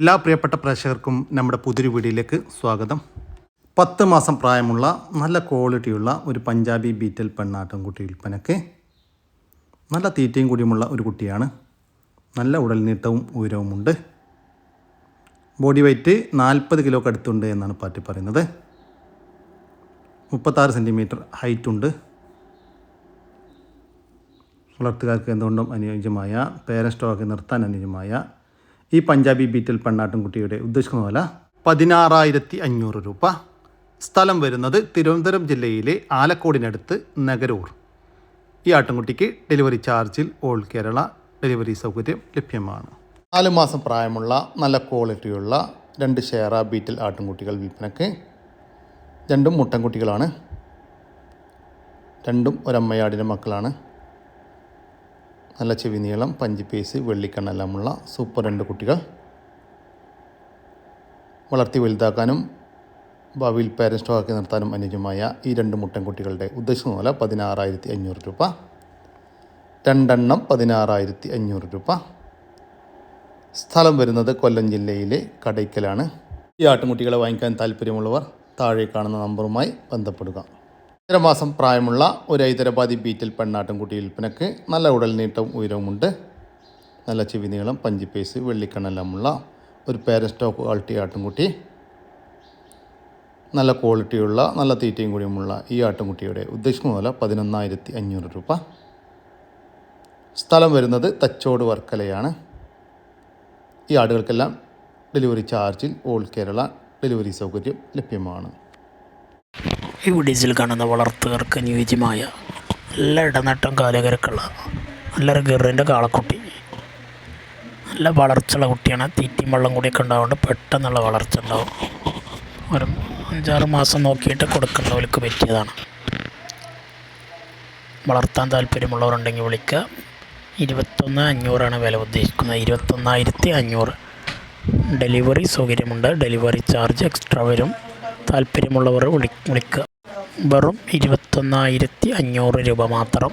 എല്ലാ പ്രിയപ്പെട്ട പ്രേക്ഷകർക്കും നമ്മുടെ പുതിരി വീഡിയോയിലേക്ക് സ്വാഗതം. പത്ത് മാസം പ്രായമുള്ള നല്ല ക്വാളിറ്റിയുള്ള ഒരു പഞ്ചാബി ബീറ്റൽ പെണ്ണാട്ടം കുട്ടി വിൽപ്പനക്ക് നല്ല തീറ്റയും കൂടിയുമുള്ള ഒരു കുട്ടിയാണ്. നല്ല ഉടൽനീട്ടവും ഉയരവുമുണ്ട്. ബോഡി വെയ്റ്റ് നാൽപ്പത് കിലോക്ക് അടുത്തുണ്ട് എന്നാണ് പാറ്റി പറയുന്നത്. മുപ്പത്താറ് സെന്റിമീറ്റർ ഹൈറ്റ് ഉണ്ട്. വളർത്തുകാർക്ക് എന്തുകൊണ്ടും അനുയോജ്യമായ പേരൻ സ്റ്റോക്ക് നിർത്താൻ അനുയോജ്യമായ ഈ പഞ്ചാബി ബീറ്റൽ പെണ്ണാട്ടുംകുട്ടിയുടെ ഉദ്ദേശിക്കുന്ന വില പതിനാറായിരത്തി അഞ്ഞൂറ് രൂപ. സ്ഥലം വരുന്നത് തിരുവനന്തപുരം ജില്ലയിലെ ആലക്കോടിനടുത്ത് നഗരൂർ. ഈ ആട്ടിൻകുട്ടിക്ക് ഡെലിവറി ചാർജിൽ ഓൾ കേരള ഡെലിവറി സൗകര്യം ലഭ്യമാണ്. നാല് മാസം പ്രായമുള്ള നല്ല ക്വാളിറ്റിയുള്ള രണ്ട് ഷെയറ ബീറ്റിൽ ആട്ടിൻകുട്ടികൾ വിൽപ്പനക്ക്. രണ്ടും മുട്ടൻകുട്ടികളാണ്. രണ്ടും ഒരമ്മയാടിന്റെ മക്കളാണ്. നല്ല ചെവി നീളം പഞ്ചിപ്പേസ് വെള്ളിക്കണ്ണെല്ലാമുള്ള സൂപ്പർ രണ്ട് കുട്ടികൾ. വളർത്തി വലുതാക്കാനും ഭാവിയിൽ പേരൻസ് സ്റ്റോക്കി നിർത്താനും അനുയോജ്യമായ ഈ രണ്ട് മുട്ടൻകുട്ടികളുടെ ഉദ്ദേശിക്കുന്ന പോലെ പതിനാറായിരത്തി അഞ്ഞൂറ് രൂപ. രണ്ടെണ്ണം പതിനാറായിരത്തി അഞ്ഞൂറ് രൂപ. സ്ഥലം വരുന്നത് കൊല്ലം ജില്ലയിലെ കടയ്ക്കലാണ്. ഈ ആട്ടുംകുട്ടികളെ വാങ്ങിക്കാൻ താല്പര്യമുള്ളവർ താഴെ കാണുന്ന നമ്പറുമായി ബന്ധപ്പെടുക. ഇതര മാസം പ്രായമുള്ള ഒരു ഹൈദരാബാദി ബീറ്റിൽ പെണ്ണാട്ടുംകുട്ടി വിൽപ്പനക്ക് നല്ല ഉടൽ നീട്ടം ഉയരവുമുണ്ട്. നല്ല ചെവി നീളം പഞ്ചിപ്പേസ് വെള്ളിക്കണ്ണെല്ലാമുള്ള ഒരു പേര സ്റ്റോക്ക് ക്വാളിറ്റി ആട്ടുംകുട്ടി. നല്ല ക്വാളിറ്റിയുള്ള നല്ല തീറ്റയും കൂടിയുമുള്ള ഈ ആട്ടുംകുട്ടിയുടെ ഉദ്ദേശിക്കുന്ന വില പതിനൊന്നായിരത്തി അഞ്ഞൂറ് രൂപ. സ്ഥലം വരുന്നത് തച്ചോട് വർക്കലയാണ്. ഈ ആടുകൾക്കെല്ലാം ഡെലിവറി ചാർജിൽ ഓൾ കേരള ഡെലിവറി സൗകര്യം ലഭ്യമാണ്. ഈ വീഡിയോസിൽ കാണുന്ന വളർത്തുകാർക്ക് അനുയോജ്യമായ നല്ല ഇടനട്ടം കാലകരക്കുള്ള നല്ലൊരു ഗെറിന്റെ കാളക്കുട്ടി. നല്ല വളർച്ചയുള്ള കുട്ടിയാണ്. തീറ്റയും വെള്ളം കൂടിയൊക്കെ ഉണ്ടാവുകൊണ്ട് പെട്ടെന്നുള്ള വളർച്ച ഉണ്ടാവും. ഒരു അഞ്ചാറ് മാസം നോക്കിയിട്ട് കൊടുക്കുന്നവർക്ക് പറ്റിയതാണ്. വളർത്താൻ താല്പര്യമുള്ളവരുണ്ടെങ്കിൽ വിളിക്കുക ഇരുപത്തൊന്ന് അഞ്ഞൂറാണ് വില ഉദ്ദേശിക്കുന്നത്. ഇരുപത്തൊന്നായിരത്തി അഞ്ഞൂറ്. ഡെലിവറി സൗകര്യമുണ്ട്. ഡെലിവറി ചാർജ് എക്സ്ട്രാ വരും. താല്പര്യമുള്ളവർ വിളി വിളിക്കുക. വെറും ഇരുപത്തൊന്നായിരത്തി അഞ്ഞൂറ് രൂപ മാത്രം.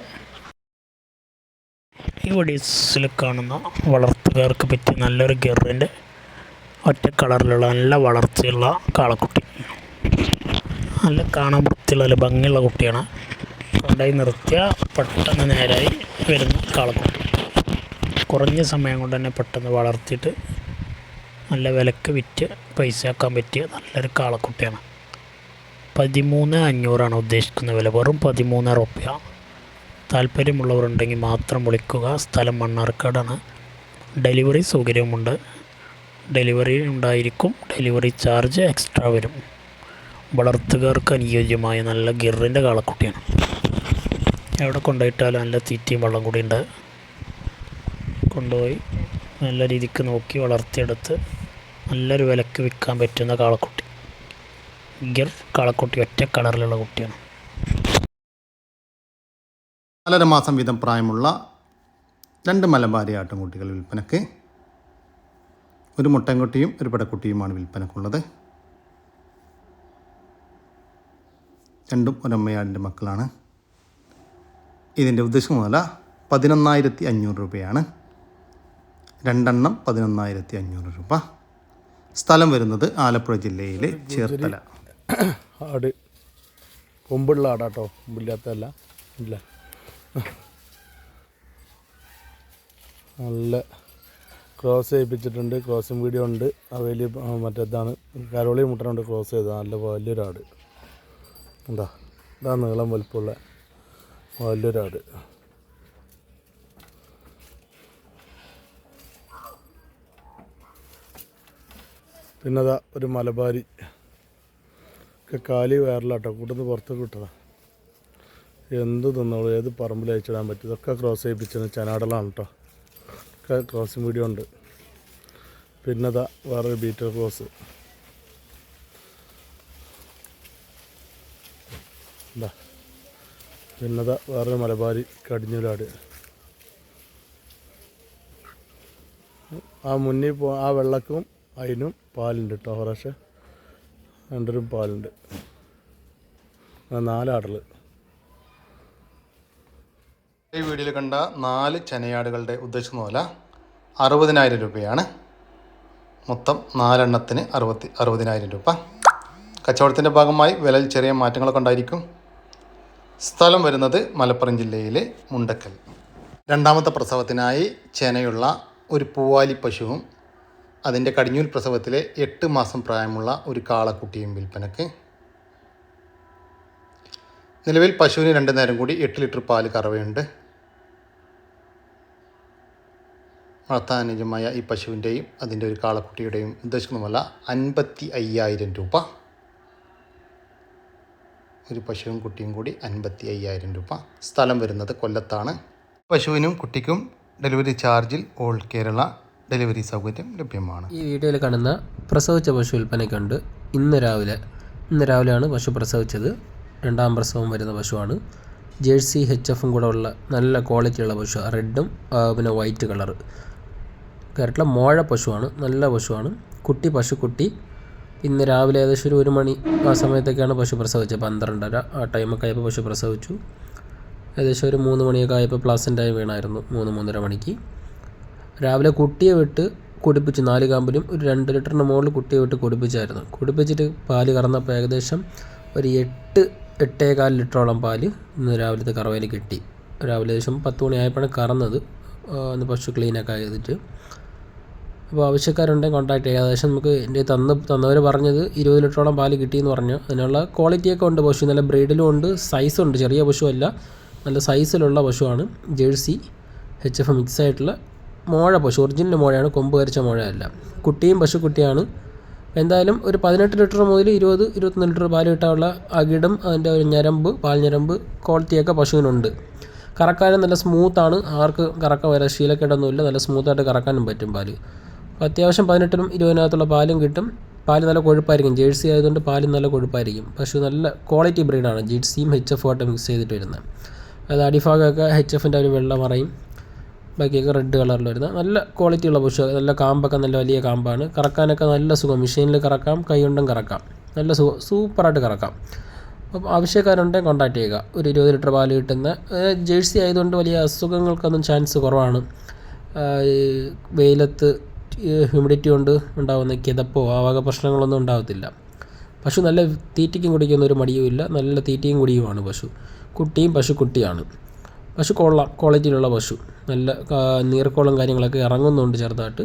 ഈ വീഡിയോസിൽ കാണുന്ന വളർത്തുകാർക്ക് പറ്റിയ നല്ലൊരു ഗെറിന്റെ ഒറ്റ കളറിലുള്ള നല്ല വളർച്ചയുള്ള കാളക്കുട്ടി. നല്ല കാണാൻ വൃത്തിയുള്ള നല്ല ഭംഗിയുള്ള കുട്ടിയാണ്. കൊണ്ടായി നിർത്തിയ പെട്ടെന്ന് നേരായി വരുന്ന കാളക്കുട്ടി. കുറഞ്ഞ സമയം കൊണ്ട് തന്നെ പെട്ടെന്ന് വളർത്തിയിട്ട് നല്ല വിലക്ക് വിറ്റ് പൈസ ആക്കാൻ പറ്റിയ നല്ലൊരു കാളക്കുട്ടിയാണ്. പതിമൂന്ന് അഞ്ഞൂറാണ് ഉദ്ദേശിക്കുന്ന വില. വെറും പതിമൂന്ന് റുപ്യ. താല്പര്യമുള്ളവരുണ്ടെങ്കിൽ മാത്രം വിളിക്കുക. സ്ഥലം മണ്ണാർക്കാടാണ്. ഡെലിവറി സൗകര്യമുണ്ട്. ഡെലിവറി ഉണ്ടായിരിക്കും. ഡെലിവറി ചാർജ് എക്സ്ട്രാ വരും. വളർത്തുകാർക്ക് അനുയോജ്യമായ നല്ല ഗിറിന്റെ കാളക്കുട്ടിയാണ്. എവിടെ കൊണ്ടുപോയിട്ടാലും നല്ല തീറ്റയും വെള്ളം കൂടി ഉണ്ട് കൊണ്ടുപോയി നല്ല രീതിക്ക് നോക്കി വളർത്തിയെടുത്ത് നല്ലൊരു വിലക്ക് വിൽക്കാൻ പറ്റുന്ന കാളക്കുട്ടി. ഗിർ കാളക്കുട്ടി ഒറ്റ കളറിലുള്ള കുട്ടിയാണ്. നാലര മാസം വീതം പ്രായമുള്ള രണ്ട് മലബാരി ആട്ടുംകുട്ടികൾ വിൽപ്പനക്ക് ഒരു മുട്ടൻകുട്ടിയും ഒരു പടക്കുട്ടിയുമാണ് വിൽപ്പനക്കുള്ളത്. രണ്ടും ഒരമ്മയാടിന്റെ മക്കളാണ്. ഇതിന്റെ ഉദ്ദേശം വില പതിനൊന്നായിരത്തി അഞ്ഞൂറ് രൂപയാണ്. രണ്ടെണ്ണം പതിനൊന്നായിരത്തി അഞ്ഞൂറ് രൂപ. സ്ഥലം വരുന്നത് ആലപ്പുഴ ജില്ലയിലെ ചേർത്തല. ആട്. കൊമ്പുള്ള ആടാട്ടോ കൊമ്പില്ലാത്തല്ല ഇല്ല നല്ല ക്രോസ് ചെയ്യിപ്പിച്ചിട്ടുണ്ട് ക്രോസും വീഡിയോ ഉണ്ട്. അവൈലബിൾ മറ്റേതാണ് കരോളി മുട്ടനുണ്ട് ക്രോസ് ചെയ്തത്. നല്ല വലിയൊരാട് എന്താ ഇതാ നീളം വലുപ്പമുള്ള വലിയൊരാട് പിന്നെ അതാ ഒരു മലബാരി. ഒക്കെ കാലി വയറിലാട്ടോ കൂട്ടുന്ന പുറത്ത് വിട്ടതാ. എന്ത് തിന്നോളൂ ഏത് പറമ്പിൽ അയച്ചിടാൻ പറ്റും ഇതൊക്കെ ക്രോസ് ചെയ്യിപ്പിച്ചത് ചനാടലാണ് കേട്ടോ ഒക്കെ ക്രോസിങ് വീഡിയോ ഉണ്ട്. പിന്നെ അതാ വേറൊരു ബീറ്റർ ക്രോസ് എന്താ പിന്നത വേറൊരു മലബാരി കടിഞ്ഞൂലാട്. ആ മുന്നിൽ പോ ആ വെള്ളക്കും അതിനും പാലുണ്ട് കേട്ടോ പക്ഷേ രണ്ടിനും പാലുണ്ട്. നാലാടൽ ഈ വീഡിയോയിൽ കണ്ട നാല് ചനയാടുകളുടെ ഉദ്ദേശിക്കുന്ന പോലെ അറുപതിനായിരം രൂപയാണ്. മൊത്തം നാലെണ്ണത്തിന് അറുപത്തി അറുപതിനായിരം രൂപ. കച്ചവടത്തിന്റെ ഭാഗമായി വിലയിൽ ചെറിയ മാറ്റങ്ങളൊക്കെ ഉണ്ടായിരിക്കും. സ്ഥലം വരുന്നത് മലപ്പുറം ജില്ലയിലെ മുണ്ടക്കൽ. രണ്ടാമത്തെ പ്രസവത്തിനായി ചെനയുള്ള ഒരു പൂവാലി പശുവും അതിന്റെ കടിഞ്ഞൂൽ പ്രസവത്തിലെ എട്ട് മാസം പ്രായമുള്ള ഒരു കാളക്കുട്ടിയും വിൽപ്പനക്ക്. നിലവിൽ പശുവിന് രണ്ട് നേരം കൂടി എട്ട് ലിറ്റർ പാൽ കറവയുണ്ട്. വളർത്താൻ അനുജമായ ഈ പശുവിന്റെയും അതിന്റെ ഒരു കാളക്കുട്ടിയുടെയും ഉദ്ദേശിക്കുന്നതല്ല അൻപത്തി അയ്യായിരം രൂപ. ഒരു പശുവും കുട്ടിയും കൂടി അൻപത്തി അയ്യായിരം രൂപ. സ്ഥലം വരുന്നത് കൊല്ലത്താണ്. പശുവിനും കുട്ടിക്കും ഡെലിവറി ചാർജിൽ ഓൾ കേരള ഡെലിവറി സൗകര്യം ലഭ്യമാണ്. ഈ വീഡിയോയിൽ കാണുന്ന പ്രസവിച്ച പശു വിൽപ്പനയ്ക്കുണ്ട്. ഇന്ന് രാവിലെ ഇന്ന് രാവിലെയാണ് പശു പ്രസവിച്ചത്. രണ്ടാം പ്രസവം വരുന്ന പശുവാണ്. ജേഴ്സി എച്ച് എഫും കൂടെ ഉള്ള നല്ല ക്വാളിറ്റിയുള്ള പശു റെഡും പിന്നെ വൈറ്റ് കളർ കയറിട്ടുള്ള മോഴ പശുവാണ് നല്ല പശുവാണ്. കുട്ടി പശുക്കുട്ടി ഇന്ന് രാവിലെ ഏകദേശം ഒരു ഒരു മണി ആ സമയത്തൊക്കെയാണ് പശു പ്രസവിച്ചത്. പന്ത്രണ്ടര ആ ടൈമൊക്കെ ആയപ്പോൾ പശു പ്രസവിച്ചു. ഏകദേശം ഒരു മൂന്ന് മണിയൊക്കെ ആയപ്പോൾ പ്ലാസന്റായി വീണായിരുന്നു മൂന്ന് മൂന്നര മണിക്ക്. രാവിലെ കുട്ടിയെ വിട്ട് കുടിപ്പിച്ച് നാല് കാമ്പിലും ഒരു രണ്ട് ലിറ്ററിന് മുകളിൽ കുട്ടിയെ വിട്ട് കുടിപ്പിച്ചായിരുന്നു. കുടിപ്പിച്ചിട്ട് പാൽ കറന്നപ്പോൾ ഏകദേശം ഒരു എട്ട് എട്ടേകാൽ ലിറ്ററോളം പാൽ ഇന്ന് രാവിലത്തെ കറവയിൽ കിട്ടി. രാവിലെ ഏകദേശം പത്ത് മണിയായപ്പോഴാണ് കറന്നത്. ഒന്ന് പശു ക്ലീനൊക്കെ ചെയ്തിട്ട് അപ്പോൾ ആവശ്യക്കാരുണ്ടെങ്കിൽ കോൺടാക്ട് ചെയ്യുക ഏകദേശം നമുക്ക് എന്റെ തന്ന് തന്നവർ പറഞ്ഞത് ഇരുപത് ലിറ്ററോളം പാൽ കിട്ടിയെന്ന് പറഞ്ഞു. അതിനുള്ള ക്വാളിറ്റിയൊക്കെ ഉണ്ട് പശു. നല്ല ബ്രീഡിലും ഉണ്ട്. സൈസുണ്ട് ചെറിയ പശുവല്ല. നല്ല സൈസിലുള്ള പശുവാണ്. ജേഴ്സി എച്ച് എഫ് മിക്സ് ആയിട്ടുള്ള മോഴ പശു ഒറിജിനൽ മോഴയാണ് കൊമ്പ് കരിച്ച മോഴയല്ല. കുട്ടിയും പശുക്കുട്ടിയാണ്. എന്തായാലും ഒരു പതിനെട്ട് ലിറ്റർ മുതൽ ഇരുപത് ഇരുപത്തൊന്ന് ലിറ്റർ പാൽ കിട്ടാനുള്ള അകിടും അതിന്റെ ഒരു ഞരമ്പ് പാൽ ഞരമ്പ് ക്വാളിറ്റിയൊക്കെ പശുവിനുണ്ട്. കറക്കാനും നല്ല സ്മൂത്താണ്. ആർക്ക് കറക്ക വരാൻ ശീലക്കേടൊന്നുമില്ല. നല്ല സ്മൂത്തായിട്ട് കറക്കാനും പറ്റും അപ്പോൾ അത്യാവശ്യം പതിനെട്ടിനും ഇരുപതിനകത്തുള്ള പാലും കിട്ടും. പാൽ നല്ല കൊഴുപ്പായിരിക്കും. ജേഴ്സി ആയതുകൊണ്ട് പാലും നല്ല കൊഴുപ്പായിരിക്കും. പശു നല്ല ക്വാളിറ്റി ബ്രീഡാണ്. ജേഴ്സിയും എച്ച് ആയിട്ട് മിക്സ് ചെയ്തിട്ട് വരുന്നത്. അത് അടിഭാഗമൊക്കെ എച്ച് എഫിന്റെ ഒരു വെള്ള മറയും ബാക്കിയൊക്കെ റെഡ് കളറിൽ വരുന്ന നല്ല ക്വാളിറ്റിയുള്ള പശു നല്ല കാമ്പൊക്കെ നല്ല വലിയ കാമ്പാണ്. കറക്കാനൊക്കെ നല്ല സുഖം. മെഷീനിൽ കറക്കാം കൈകൊണ്ടും കറക്കാം. നല്ല സുഖം സൂപ്പറായിട്ട് കറക്കാം. അപ്പം ആവശ്യക്കാരുണ്ടെങ്കിൽ കോൺടാക്ട് ചെയ്യുക. ഒരു ഇരുപത് ലിറ്റർ പാൽ കിട്ടുന്ന ജേഴ്സി ആയതുകൊണ്ട് വലിയ അസുഖങ്ങൾക്കൊന്നും ചാൻസ് കുറവാണ്. ഈ വെയിലത്ത് ഹ്യൂമിഡിറ്റി കൊണ്ട് ഉണ്ടാകുന്ന കിതപ്പോ ആ വക പ്രശ്നങ്ങളൊന്നും ഉണ്ടാകത്തില്ല പശു നല്ല തീറ്റയ്ക്കും കുടിക്കുന്ന ഒരു മടിയുമില്ല. നല്ല തീറ്റയും കുടിയുമാണ് പശു. കുട്ടിയും പശുക്കുട്ടിയാണ്. പശു കൊള്ളാം ക്വാളിറ്റിയിലുള്ള പശു. നല്ല നീർക്കോളം കാര്യങ്ങളൊക്കെ ഇറങ്ങുന്നുണ്ട് ചെറുതായിട്ട്.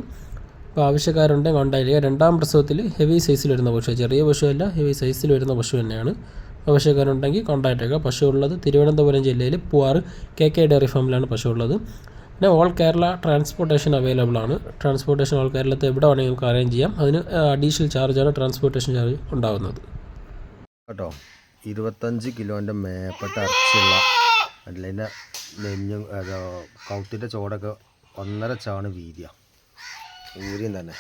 അപ്പോൾ ആവശ്യക്കാരുണ്ടെങ്കിൽ കോൺടാക്ട് രണ്ടാം പ്രസവത്തിൽ ഹെവി സൈസിൽ വരുന്ന പശു ചെറിയ പശുവല്ല ഹെവി സൈസിൽ വരുന്ന പശു തന്നെയാണ്. ആവശ്യക്കാരുണ്ടെങ്കിൽ കോൺടാക്ട് ചെയ്യുക പശു ഉള്ളത് തിരുവനന്തപുരം ജില്ലയിൽ പൂവാറ് കെ കെ ഡയറി ഫാമിലാണ് പശു ഉള്ളത്. പിന്നെ ഓൾ കേരള ട്രാൻസ്പോർട്ടേഷൻ അവൈലബിൾ ആണ്. ട്രാൻസ്പോർട്ടേഷൻ ഓൾ കേരളത്തിൽ എവിടെ വേണമെങ്കിൽ നമുക്ക് അറേഞ്ച് ചെയ്യാം. അതിന് അഡീഷണൽ ചാർജാണ് ട്രാൻസ്പോർട്ടേഷൻ ചാർജ് ഉണ്ടാകുന്നത് കേട്ടോ? ഇരുപത്തഞ്ച് കിലോന്റെ മേപ്പെട്ട ഇറച്ചിയുള്ള അതിന്റെ നെഞ്ഞും അതോ കൗത്തിന്റെ ചോടൊക്കെ ഒന്നര ചാണ് വീതിയ. ഊരിയും തന്നെ.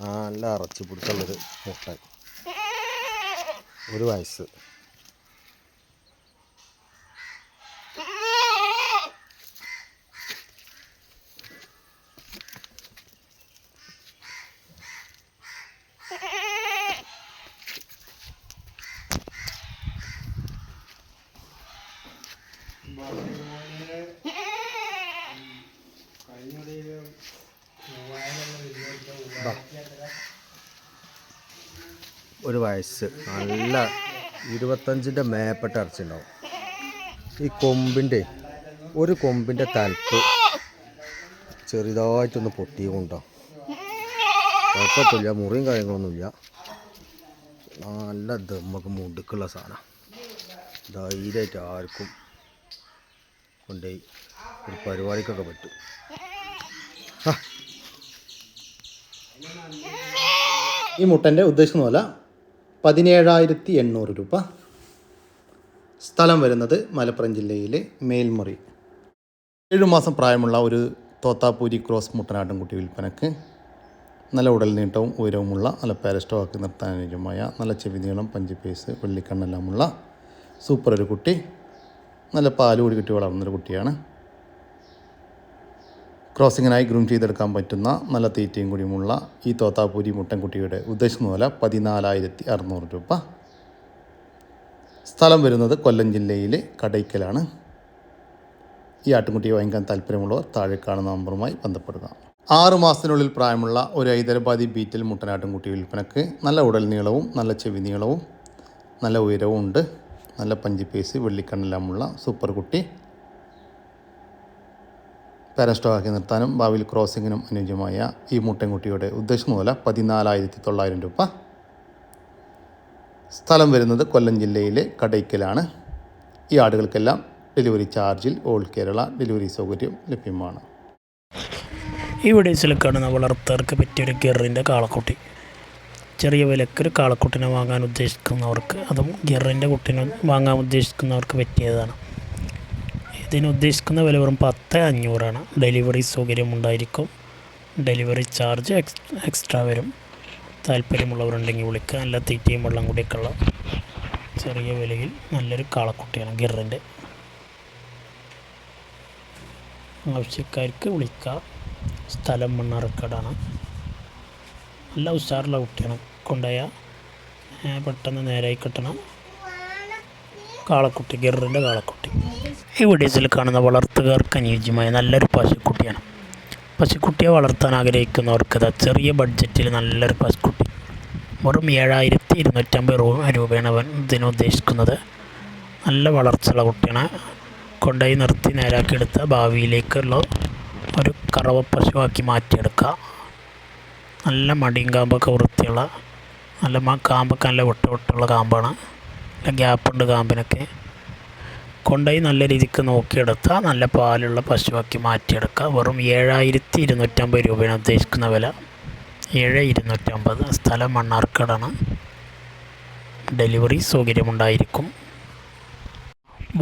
നല്ല അറച്ചു പിടിച്ചുള്ളൊരു മുട്ട ഒരു വയസ്സ്. ഒരു വയസ്സ്. നല്ല ഇരുപത്തഞ്ചിന്റെ മേപ്പെട്ട ഇറച്ചിണ്ടാവും ഈ കൊമ്പിന്റെ ഒരു കൊമ്പിന്റെ തലപ്പ് ചെറുതായിട്ടൊന്ന് പൊട്ടിയുകൊണ്ടോ കുഴപ്പമില്ല മുറിയും കാര്യങ്ങളൊന്നുമില്ല. നല്ല ദമ്മക്ക് മുടുക്കുള്ള സാധനം. ധൈര്യമായിട്ട് ആർക്കും കൊണ്ടുപോയി ഒരു പരിപാടിക്കൊക്കെ പറ്റും. ഈ മുട്ടന്റെ ഉദ്ദേശിക്കുന്ന പോലെ പതിനേഴായിരത്തി എണ്ണൂറ് രൂപ. സ്ഥലം വരുന്നത് മലപ്പുറം ജില്ലയിലെ മേൽമുറി. ഏഴു മാസം പ്രായമുള്ള ഒരു തോത്താപ്പൂരി ക്രോസ് മുട്ടനാട്ടിൻകുട്ടി വിൽപ്പനക്ക് നല്ല ഉടൽ നീട്ടവും ഉയരവുമുള്ള നല്ല പാരസ്റ്റോക്കി നിർത്താൻ നല്ല ചെവി നീളം പേസ് വെള്ളിക്കണ്ണെല്ലാമുള്ള സൂപ്പർ ഒരു കുട്ടി നല്ല പാൽ കൂടി കിട്ടി വളർന്നൊരു കുട്ടിയാണ്. ക്രോസിങ്ങിനായി ഗ്രൂം ചെയ്തെടുക്കാൻ പറ്റുന്ന നല്ല തീറ്റയും കൂടിയുമുള്ള ഈ തോത്താപ്പൂരി മുട്ടൻകുട്ടിയുടെ ഉദ്ദേശിക്കുന്ന വില പതിനാലായിരത്തി അറുന്നൂറ് രൂപ. സ്ഥലം വരുന്നത് കൊല്ലം ജില്ലയിലെ കടയ്ക്കലാണ്. ഈ ആട്ടുംകുട്ടിയെ വാങ്ങിക്കാൻ താല്പര്യമുള്ളവർ താഴെ കാണുന്ന നമ്പറുമായി ബന്ധപ്പെടുക. ആറു മാസത്തിനുള്ളിൽ പ്രായമുള്ള ഒരു ഹൈദരാബാദി ബീറ്റിൽ മുട്ടനാട്ടുംകുട്ടി വിൽപ്പനക്ക് നല്ല ഉടൽ നീളവും നല്ല ചെവി നീളവും നല്ല ഉയരവും ഉണ്ട്. നല്ല പഞ്ചി പേസി വെള്ളിക്കണ്ണെല്ലാമുള്ള സൂപ്പർ കുട്ടി. പാരസ്റ്റോക്കാക്കി നിർത്താനും ഭാവിയിൽ ക്രോസിങ്ങിനും അനുയോജ്യമായ ഈ മുട്ടൻകുട്ടിയുടെ ഉദ്ദേശം മുതല പതിനാലായിരത്തി തൊള്ളായിരം രൂപ. സ്ഥലം വരുന്നത് കൊല്ലം ജില്ലയിലെ കടയ്ക്കലാണ്. ഈ ആടുകൾക്കെല്ലാം ഡെലിവറി ചാർജിൽ ഓൾ കേരള ഡെലിവറി സൗകര്യം ലഭ്യമാണ്. ഈ വീഡിയോസിൽ കാണുന്ന വളർത്തവർക്ക് പറ്റിയൊരു ഗിറിന്റെ കാളക്കുട്ടി. ചെറിയ വിലക്കൊരു കാളക്കുട്ടിനെ വാങ്ങാൻ ഉദ്ദേശിക്കുന്നവർക്ക് അതും ഗിറിന്റെ കുട്ടിനെ വാങ്ങാൻ ഉദ്ദേശിക്കുന്നവർക്ക് പറ്റിയതാണ്. ഇതിന് ഉദ്ദേശിക്കുന്ന വില വെറും പത്ത് അഞ്ഞൂറാണ്. ഡെലിവറി സൗകര്യം ഉണ്ടായിരിക്കും. ഡെലിവറി ചാർജ് എക്സ് എക്സ്ട്രാ വരും. താല്പര്യമുള്ളവരുണ്ടെങ്കിൽ വിളിക്കുക നല്ല തീറ്റയും വെള്ളം കൂടിയൊക്കെ ഉള്ള ചെറിയ വിലയിൽ നല്ലൊരു കാളക്കുട്ടിയാണ് ഗിറിന്റെ ആവശ്യക്കാർക്ക് വിളിക്കുക സ്ഥലം മണ്ണാർക്കാടാണ്. നല്ല ഉഷാറുള്ള കുട്ടിയാണ്. കൊണ്ടുപോയാൽ പെട്ടെന്ന് നേരായി കിട്ടണം. കാളക്കുട്ടി ഗിറിന്റെ കാളക്കുട്ടി. ഈ വീഡിയോസിൽ കാണുന്ന വളർത്തുകാർക്ക് അനുയോജ്യമായ നല്ലൊരു പശുക്കുട്ടിയാണ്. പശുക്കുട്ടിയെ വളർത്താൻ ആഗ്രഹിക്കുന്നവർക്ക് ചെറിയ ബഡ്ജറ്റിൽ നല്ലൊരു പശുക്കുട്ടി. വെറും ഏഴായിരത്തി ഇരുന്നൂറ്റമ്പത് രൂപ രൂപയാണ് അവൻ ഇതിന് ഉദ്ദേശിക്കുന്നത്. നല്ല വളർച്ചയുള്ള കുട്ടിയാണ്. കൊണ്ടുപോയി നിർത്തി നേരാക്കിയെടുത്ത ഭാവിയിലേക്കുള്ള ഒരു കറവ പശുവാക്കി മാറ്റിയെടുക്കുക. നല്ല മടിയും കാമ്പൊക്കെ വൃത്തിയുള്ള നല്ല കാമ്പൊക്കെ നല്ല ഒട്ട ഒട്ടുള്ള കാമ്പാണ്. നല്ല ഗ്യാപ്പുണ്ട് കാമ്പിനൊക്കെ. കൊണ്ടുപോയി നല്ല രീതിക്ക് നോക്കിയെടുത്താൽ നല്ല പാലുള്ള പശുവാക്കി മാറ്റിയെടുക്കുക വെറും ഏഴായിരത്തി ഇരുന്നൂറ്റമ്പത് രൂപയാണ് ഉദ്ദേശിക്കുന്ന വില. ഏഴ് ഇരുന്നൂറ്റമ്പത് സ്ഥലം മണ്ണാർക്കാടാണ്. ഡെലിവറി സൗകര്യമുണ്ടായിരിക്കും.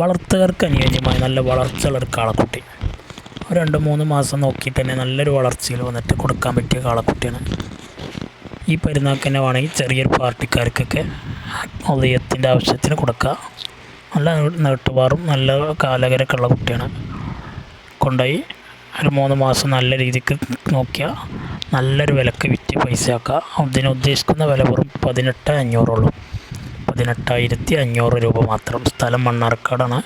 വളർത്തുകാർക്ക് അനുയോജ്യമായ നല്ല വളർച്ചയുള്ള ഒരു കാളക്കുട്ടി. രണ്ട് മൂന്ന് മാസം നോക്കിയിട്ട് തന്നെ നല്ലൊരു വളർച്ചയിൽ വന്നിട്ട് കൊടുക്കാൻ പറ്റിയ കാളക്കുട്ടിയാണ്. ഈ പെരുന്നാൾക്ക് തന്നെ വേണമെങ്കിൽ ചെറിയൊരു പാർട്ടിക്കാർക്കൊക്കെ ഉദയത്തിന്റെ ആവശ്യത്തിന് കൊടുക്കുക. നല്ല നീട്ടുപാറും നല്ല കാലകരൊക്കെ ഉള്ള കുട്ടിയാണ്. കൊണ്ടുപോയി ഒരു മൂന്ന് മാസം നല്ല രീതിക്ക് നോക്കിയാൽ നല്ലൊരു വിലക്ക് വിറ്റ് പൈസ ആക്കുക. അതിന് ഉദ്ദേശിക്കുന്ന വില വെറും പതിനെട്ട് അഞ്ഞൂറുള്ളൂ പതിനെട്ടായിരത്തി അഞ്ഞൂറ് രൂപ മാത്രം. സ്ഥലം മണ്ണാർക്കാടാണ്.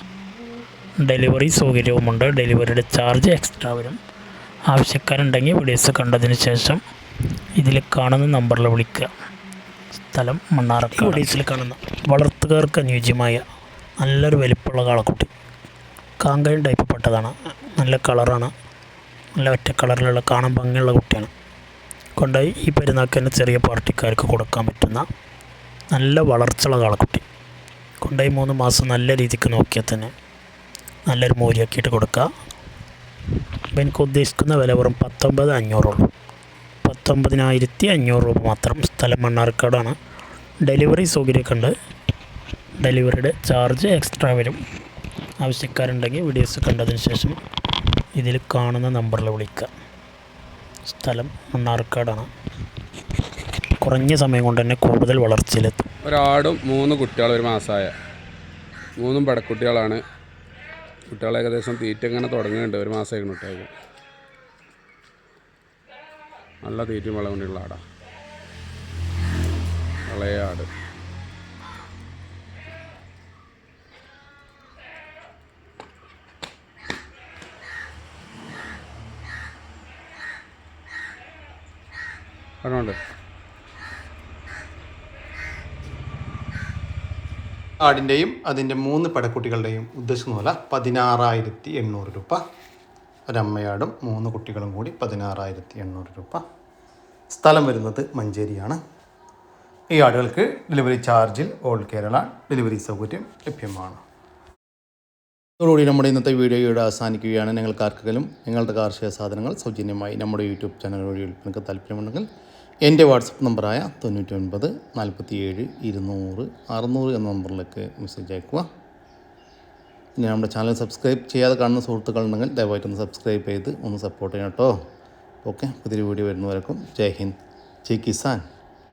ഡെലിവറി സൗകര്യവുമുണ്ട്. ഡെലിവറിയുടെ ചാർജ് എക്സ്ട്രാ വരും. ആവശ്യക്കാരുണ്ടെങ്കിൽ വീഡിയോസ് കണ്ടതിന് ശേഷം ഇതിൽ കാണുന്ന നമ്പറിൽ വിളിക്കുക. സ്ഥലം മണ്ണാർക്കാട് വീഡിയോസിൽ കാണുന്ന വളർത്തുകാർക്ക് അനുയോജ്യമായ നല്ലൊരു വലിപ്പമുള്ള കാളക്കുട്ടി. കാങ്കയം ടൈപ്പ് പെട്ടതാണ്. നല്ല കളറാണ്. നല്ല ഒറ്റ കളറിലുള്ള കാണാൻ ഭംഗിയുള്ള കുട്ടിയാണ്. കൊണ്ടുപോയി ഈ പെരുന്നാൾക്ക് തന്നെ ചെറിയ പാർട്ടിക്കാർക്ക് കൊടുക്കാൻ പറ്റുന്ന നല്ല വളർച്ചയുള്ള കാളക്കുട്ടി. കൊണ്ടുപോയി മൂന്ന് മാസം നല്ല രീതിക്ക് നോക്കിയാൽ തന്നെ നല്ലൊരു മൂലിയാക്കിയിട്ട് കൊടുക്കുക. എനിക്ക് ഉദ്ദേശിക്കുന്ന വില വെറും പത്തൊമ്പത് അഞ്ഞൂറുള്ളൂ പത്തൊമ്പതിനായിരത്തി അഞ്ഞൂറ് രൂപ മാത്രം സ്ഥലം മണ്ണാർക്കാടാണ്. ഡെലിവറി സൗകര്യമൊക്കെ ഉണ്ട് ഡെലിവറിയുടെ ചാർജ് എക്സ്ട്രാ വരും. ആവശ്യക്കാരുണ്ടെങ്കിൽ വീഡിയോസ് കണ്ടതിന് ശേഷം ഇതിൽ കാണുന്ന നമ്പറിൽ വിളിക്കുക. സ്ഥലം മണ്ണാർക്കാടാണ്. കുറഞ്ഞ സമയം കൊണ്ട് തന്നെ കൂടുതൽ വളർച്ചയിലെത്തും. ഒരാടും മൂന്ന് കുട്ടികൾ ഒരു മാസമായ മൂന്നും പടക്കുട്ടികളാണ് കുട്ടികൾ ഏകദേശം തീറ്റ ഇങ്ങനെ തുടങ്ങുന്നുണ്ട്. ഒരു മാസമായി കുട്ടികൾക്ക് നല്ല തീറ്റയും വെള്ളം കൊണ്ടുള്ള ആടാ. ഇളയ അതുകൊണ്ട് ആടിന്റെയും അതിന്റെ മൂന്ന് പടക്കുട്ടികളുടെയും ഉദ്ദേശിക്കുന്ന പോലെ പതിനാറായിരത്തി എണ്ണൂറ് രൂപ. ഒരമ്മയാടും മൂന്ന് കുട്ടികളും കൂടി പതിനാറായിരത്തി എണ്ണൂറ് രൂപ. സ്ഥലം വരുന്നത് മഞ്ചേരിയാണ്. ഈ ആടുകൾക്ക് ഡെലിവറി ചാർജിൽ ഓൾ കേരള ഡെലിവറി സൗകര്യം ലഭ്യമാണ്. അതോടുകൂടി നമ്മുടെ ഇന്നത്തെ വീഡിയോ ഇവിടെ അവസാനിക്കുകയാണ്. നിങ്ങൾക്ക് ആർക്കെങ്കിലും നിങ്ങളുടെ കാർഷിക സാധനങ്ങൾ സൗജന്യമായി നമ്മുടെ യൂട്യൂബ് ചാനൽ വഴി വിൽപ്പനക്ക് താല്പര്യമുണ്ടെങ്കിൽ എന്റെ വാട്സപ്പ് നമ്പറായ തൊണ്ണൂറ്റി ഒൻപത് നാൽപ്പത്തി ഏഴ് ഇരുന്നൂറ് അറുന്നൂറ് എന്ന നമ്പറിലേക്ക് മെസ്സേജ് അയക്കുക. ഇനി നമ്മുടെ ചാനൽ സബ്സ്ക്രൈബ് ചെയ്യാതെ കാണുന്ന സുഹൃത്തുക്കൾ ഉണ്ടെങ്കിൽ ദയവായിട്ട് ഒന്ന് സബ്സ്ക്രൈബ് ചെയ്ത് ഒന്ന് സപ്പോർട്ട് ചെയ്യണം കേട്ടോ. ഓക്കെ പുതിയൊരു വീഡിയോ വരുന്നവരേക്കും ജയ് ഹിന്ദ് ജയ് കിസാൻ.